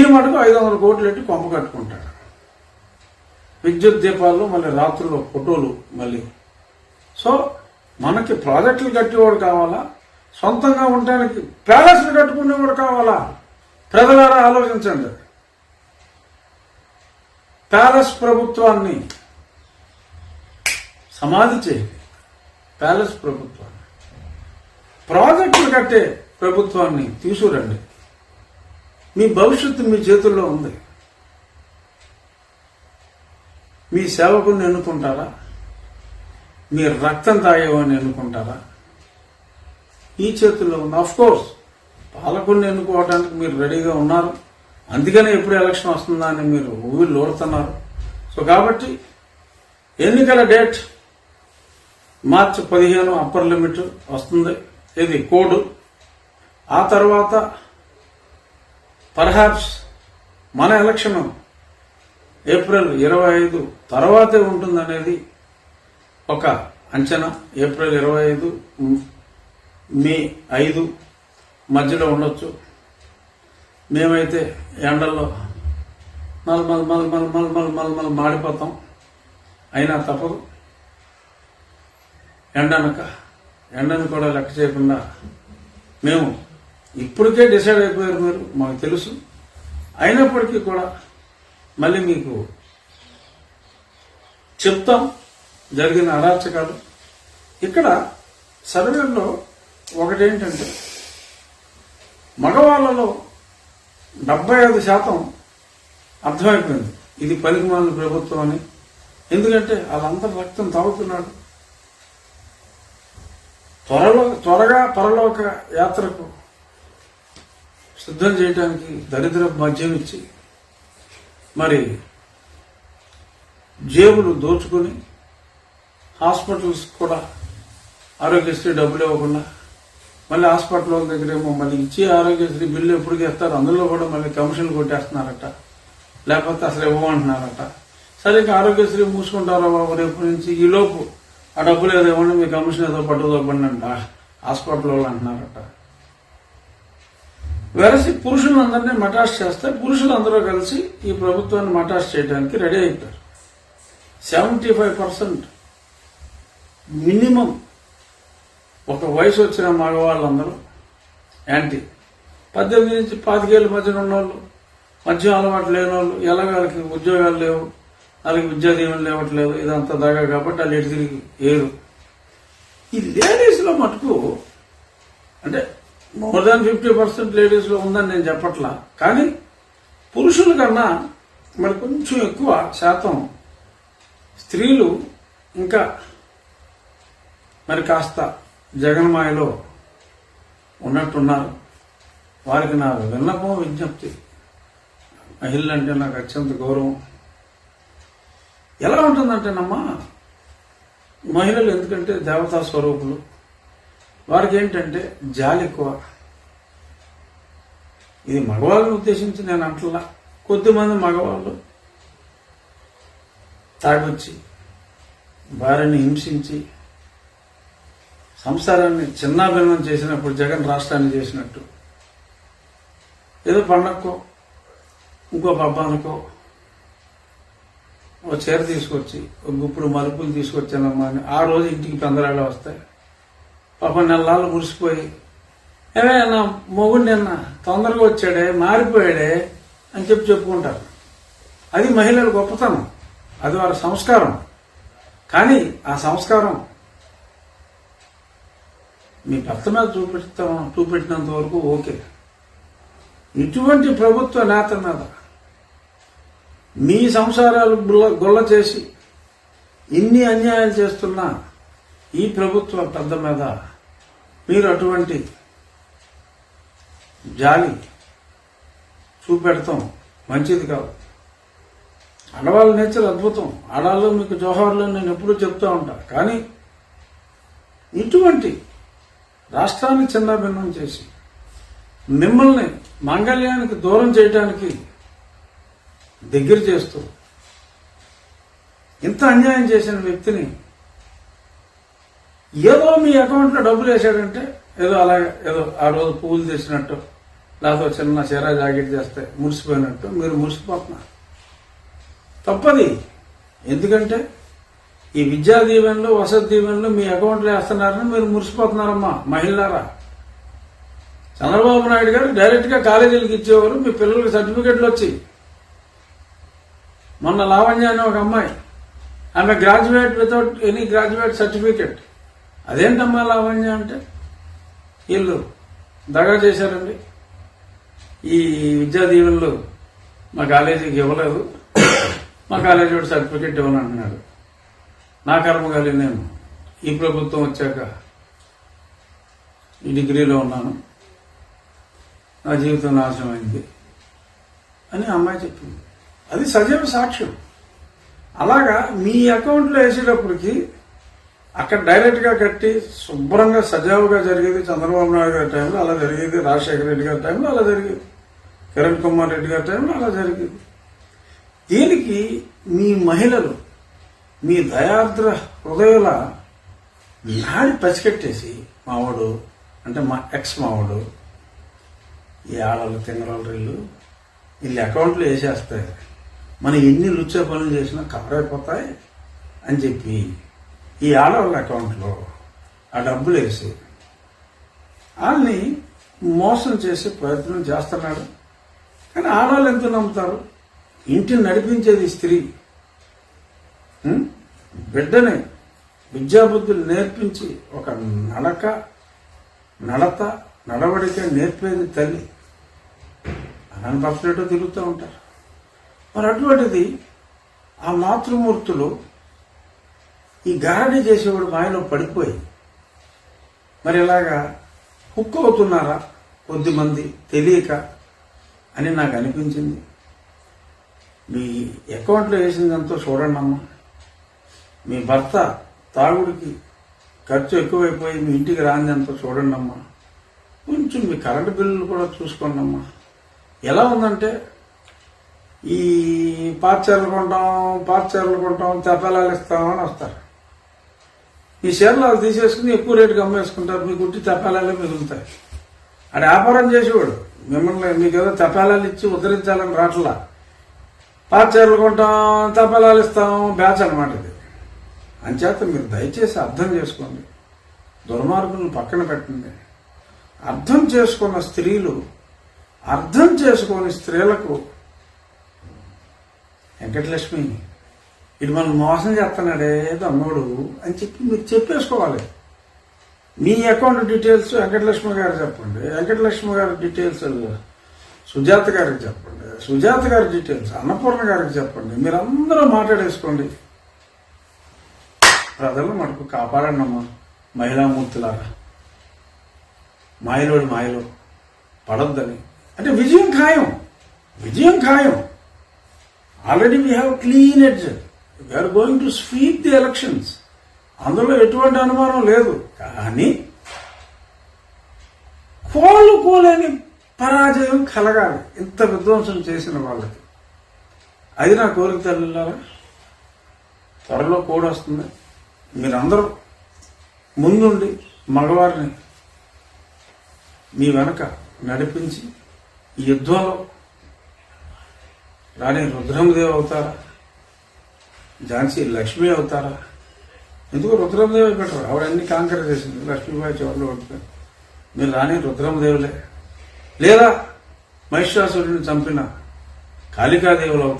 ఈ మటుకు ఐదు వందల కోట్లు పెట్టి కొంప కట్టుకుంటాడు. విద్యుత్ దీపాల్లో మళ్ళీ రాత్రుల్లో ఫోటోలు మళ్ళీ. సో మనకి ప్రాజెక్టులు కట్టేవాడు కావాలా? సొంతంగా ఉండడానికి ప్యాలెస్లు కట్టుకునేవాడు కావాలా? ప్రజలారా ఆలోచించండి. ప్యాలెస్ ప్రభుత్వాన్ని సమాధి చేయండి. ప్యాలెస్ ప్రభుత్వాన్ని. ప్రాజెక్టులు కట్టే ప్రభుత్వాన్ని తీసుకురండి. మీ భవిష్యత్తు మీ చేతుల్లో ఉంది. మీ సేవకుని ఎన్నుకుంటారా? మీ రక్తం తాగేవాడిని ఎన్నుకుంటారా? ఈ చేతుల్లో ఉంది ఆఫ్ కోర్స్ పాలకుడిని ఎన్నుకోవడానికి మీరు రెడీగా ఉన్నారు. అందుకనే ఎప్పుడు ఎలక్షన్ వస్తుందా అని మీరు ఊళ్ళు లోడుతున్నారు. సో కాబట్టి ఎన్నికల డేట్ మార్చి పదిహేను అప్పర్ లిమిట్ వస్తుంది. ఇది కోడ్. ఆ తర్వాత పర్హాప్స్ మన ఎలక్షన్ ఏప్రిల్ ఇరవై ఐదు తర్వాతే ఉంటుందనేది ఒక అంచనా. ఏప్రిల్ ఇరవై ఐదు మే ఐదు మధ్యలో ఉండొచ్చు. మేమైతే ఎండల్లో మలమల్ మలమల్ మలమల్ మలమల్ మాడిపోతాం. అయినా తప్పదు. ఎండనక ఎండను కూడా లెక్క చేయకుండా మేము ఇప్పటికే డిసైడ్ అయిపోయారు మీరు మాకు తెలుసు. అయినప్పటికీ కూడా మళ్ళీ మీకు చెప్తాం. జరిగిన అరాచకాలు ఇక్కడ సర్వేలో ఒకటేంటంటే మగవాళ్ళలో డెబ్బై ఐదు శాతం అర్థమైపోయింది. ఇది పలికిమాలిన ప్రభుత్వం అని. ఎందుకంటే వాళ్ళంతా రక్తం తాగుతున్నాడు త్వరలో త్వరగా పరలోక యాత్రకు సిద్ధం చేయడానికి దరిద్ర మద్యం ఇచ్చి మరి జేబులు దోచుకొని హాస్పిటల్స్ కూడా ఆరోగ్యశ్రీ డబ్బులు ఇవ్వకుండా మళ్ళీ హాస్పిటల్ దగ్గరేమో మళ్ళీ ఇచ్చి ఆరోగ్యశ్రీ బిల్లు ఎప్పుడు ఇస్తారు అందులో కూడా మళ్ళీ కమిషన్ కొట్టేస్తున్నారట. లేకపోతే అసలు ఇవ్వమంటున్నారట. సరే ఇక ఆరోగ్యశ్రీ మూసుకుంటారో బాబు? రేపు నుంచి ఈ లోపు ఆ డబ్బులు ఏదో ఇవ్వండి మీ కమిషన్ ఏదో పట్టుదోపండి అంట. హాస్పిటల్ వాళ్ళు అంటున్నారట. వెరసి పురుషులందరినీ మటాష్ చేస్తే పురుషులందరూ కలిసి ఈ ప్రభుత్వాన్ని మటాష్ చేయడానికి రెడీ అవుతారు. సెవెంటీ ఫైవ్ పర్సెంట్ మినిమం ఒక వయసు వచ్చిన మగవాళ్ళందరూ యాంటీ. పద్దెనిమిది నుంచి పాతికేళ్ళ మధ్యన ఉన్నోళ్ళు మద్యం అలవాటు లేని వాళ్ళు ఎలాగ వాళ్ళకి ఉద్యోగాలు లేవు వాళ్ళకి విద్యా దీవెనలు లేవట్లేదు ఇదంతా దాగా కాబట్టి వాళ్ళు ఎటు తిరిగి ఏరు. ఈ లేడీస్లో మటుకు అంటే మోర్ దాన్ ఫిఫ్టీ పర్సెంట్ లేడీస్లో ఉందని నేను చెప్పట్లా. కానీ పురుషుల కన్నా మరి కొంచెం ఎక్కువ శాతం స్త్రీలు ఇంకా మరి కాస్త జగన్మాయలో ఉన్నట్టున్నారు. వారికి నా విన్నపం విజ్ఞప్తి. మహిళలంటే నాకు అత్యంత గౌరవం. ఎలా ఉంటుందంటేనమ్మా మహిళలు ఎందుకంటే దేవతా స్వరూపులు. వారికి ఏంటంటే జాలి ఎక్కువ. ఇది మగవాళ్ళని ఉద్దేశించి నేను అంటలా కొద్దిమంది మగవాళ్ళు తాగొచ్చి భార్యని హింసించి సంసారాన్ని చిన్నాభిన్నం చేసినప్పుడు జగన్ రాష్ట్రాన్ని చేసినట్టు. ఏదో పండక్కో ఇంకో పబ్బానికో ఓ చీర తీసుకొచ్చి ఒక గుప్పుడు మలుపులు తీసుకొచ్చానమ్మా అని ఆ రోజు ఇంటికి పెందరాళ్ళు వస్తాయి. పాప నెలలు మురిసిపోయి ఏమే నా మొగుడు నిన్న తొందరగా వచ్చాడే మారిపోయాడే అని చెప్పి చెప్పుకుంటారు. అది మహిళల గొప్పతనం అది వారి సంస్కారం. కానీ ఆ సంస్కారం మీ భర్త మీద చూపిస్తాం చూపెట్టినంత వరకు ఓకే. ఇటువంటి ప్రభుత్వ నేత మీద మీ సంసారాలు గుల్ల గుల్ల చేసి ఇన్ని అన్యాయాలు చేస్తున్నా ఈ ప్రభుత్వం పెద్ద మీద మీరు అటువంటి జాలి చూపెడతాం మంచిది కాదు. ఆడవాళ్ళ నేచర్ అద్భుతం. ఆడవాళ్ళు మీకు జోహార్లో నేను ఎప్పుడూ చెప్తూ ఉంటా. కానీ ఇటువంటి రాష్ట్రాన్ని చిన్నాభిన్నం చేసి మిమ్మల్ని మాంగళ్యానికి దూరం చేయడానికి దగ్గర చేస్తూ ఇంత అన్యాయం చేసిన వ్యక్తిని ఏదో మీ అకౌంట్లో డబ్బులు వేసాడంటే ఏదో అలాగే ఏదో ఆ రోజు పువ్వులు తెచ్చినట్టు లేకపోతే చిన్న చీర జాకెట్ చేస్తే మురిసిపోయినట్టు మీరు మురిసిపోతున్నారు. తప్పది. ఎందుకంటే ఈ విద్యా దీవెనలు వసతి దీవెనలు మీ అకౌంట్లో వేస్తున్నారని మీరు మురిసిపోతున్నారమ్మా మహిళారా చంద్రబాబు నాయుడు గారు డైరెక్ట్గా కాలేజీలకు ఇచ్చేవారు మీ పిల్లలకి సర్టిఫికెట్లు వచ్చి. మొన్న లావణ్య అనే ఒక అమ్మాయి ఆమె graduate without any graduate certificate అదేంటమ్మా లావణ్య అంటే? వీళ్ళు దగా చేశారండి. ఈ విద్యా దీవెనలు మా కాలేజీకి ఇవ్వలేదు. మా కాలేజీ వాడు సర్టిఫికెట్ ఇవ్వను అంటున్నాడు నా కర్మ కాలి నేను ఈ ప్రభుత్వం వచ్చాక ఈ డిగ్రీలో ఉన్నాను. నా జీవితం నాశనం అయింది అని అమ్మాయి చెప్పింది. అది సజీవ సాక్ష్యం. అలాగా మీ అకౌంట్లో వేసేటప్పటికి అక్కడ డైరెక్ట్గా కట్టి శుభ్రంగా సజావుగా జరిగేది చంద్రబాబు నాయుడు గారి టైంలో అలా జరిగేది రాజశేఖర రెడ్డి గారి టైంలో అలా జరిగేది. కిరణ్ కుమార్ రెడ్డి గారి టైంలో అలా జరిగేది. దీనికి మీ మహిళలు మీ దయాద్ర హృదయాల నాడి పసికట్టేసి మావాడు అంటే మా ఎక్స్ మావాడు ఈ ఆడవాళ్ళు తింగరాళ్ళు వీళ్ళు వీళ్ళు అకౌంట్లో వేసేస్తాయి. మనం ఎన్ని లుచ్చే పనులు చేసినా కవర్ అయిపోతాయి అని చెప్పి ఈ ఆడవాళ్ళ అకౌంట్లో ఆ డబ్బులు వేసి వాళ్ళని మోసం చేసే ప్రయత్నం చేస్తున్నాడు. కానీ ఆడవాళ్ళు ఎంత నమ్ముతారు? ఇంటిని నడిపించేది స్త్రీ. బిడ్డని విద్యాబుద్ధులు నేర్పించి ఒక నడక నడత నడవడిక నేర్పేది తల్లి. అలాని పర్సనెటో తిరుగుతూ ఉంటారు. మరి అటువంటిది ఆ మాతృమూర్తులు ఈ గారడీ చేసేవాడు మాయలో పడిపోయి మరి ఇలాగా హుక్ అవుతున్నారా కొద్దిమంది తెలియక అని నాకు అనిపించింది. మీ అకౌంట్లో వేసిందంతా చూడండి అమ్మా. మీ భర్త తాగుడికి ఖర్చు ఎక్కువైపోయి మీ ఇంటికి రాందంతా చూడండి అమ్మా. కొంచెం మీ కరెంటు బిల్లులు కూడా చూసుకోండి అమ్మా. ఎలా ఉందంటే ఈ పాచర్లు కొంటాం పాచర్లు కొంటాం తెప్పలాలు ఇస్తాం అని వస్తారు. ఈ షేర్లు వాళ్ళు తీసేసుకుని ఎక్కువ రేటుకి అమ్మేసుకుంటారు. మీకు ఉట్టి తపాలాలే మిగులుతాయి. ఆడ వ్యాపారం చేసేవాడు. మిమ్మల్ని మీకు ఏదో తపాలాలు ఇచ్చి ఉద్ధరించాలని రాట్లా. పాచర్లు కొంటాం తపాలాలు ఇస్తాం బ్యాచ్ అనమాట ఇది. అంచేత మీరు దయచేసి అర్థం చేసుకోండి. దుర్మార్గులను పక్కన పెట్టండి. అర్థం చేసుకున్న స్త్రీలు అర్థం చేసుకోని స్త్రీలకు వెంకటలక్ష్మి ఇది మనం మోసం చేస్తున్నాడే తమ్ముడు అని చెప్పి మీరు చెప్పేసుకోవాలి. మీ అకౌంట్ డీటెయిల్స్ వెంకటలక్ష్మి గారు చెప్పండి. వెంకటలక్ష్మి గారి డీటెయిల్స్ సుజాత గారికి చెప్పండి. సుజాత గారి డీటెయిల్స్ అన్నపూర్ణ గారికి చెప్పండి. మీరందరూ మాట్లాడేసుకోండి. ప్రజలు మటుకు కాపాడండి అమ్మా. మహిళామూర్తులారా. మాయలోడి మాయలో పడొద్దని. అంటే విజయం ఖాయం. విజయం ఖాయం. Already we have clean edge we are going to sweep the elections అందులో ఎటువంటి అనుమానం లేదు. కానీ కోలుకోలేని పరాజయం కలగాలి. ఇంత విధ్వంసం చేసిన వాళ్ళకి. అది నా కోరిక తల్లిలారా? త్వరలో కూడా వస్తుంది. మీరందరూ ముందుండి మగవారిని మీ వెనక నడిపించి యుద్ధంలో రాణి రుద్రమదేవి అవుతారా? ఝాన్సీ లక్ష్మి అవుతారా? ఎందుకు రుద్రమదేవి పెట్టరు ఆవిడ అన్ని కాంకర చేసింది. లక్ష్మీబాయి చివరిలో ఉంటుంది మీరు రాని రుద్రమదేవులే. లేదా మహిషాసురుడిని చంపిన కాళికాదేవులు అవుతారు?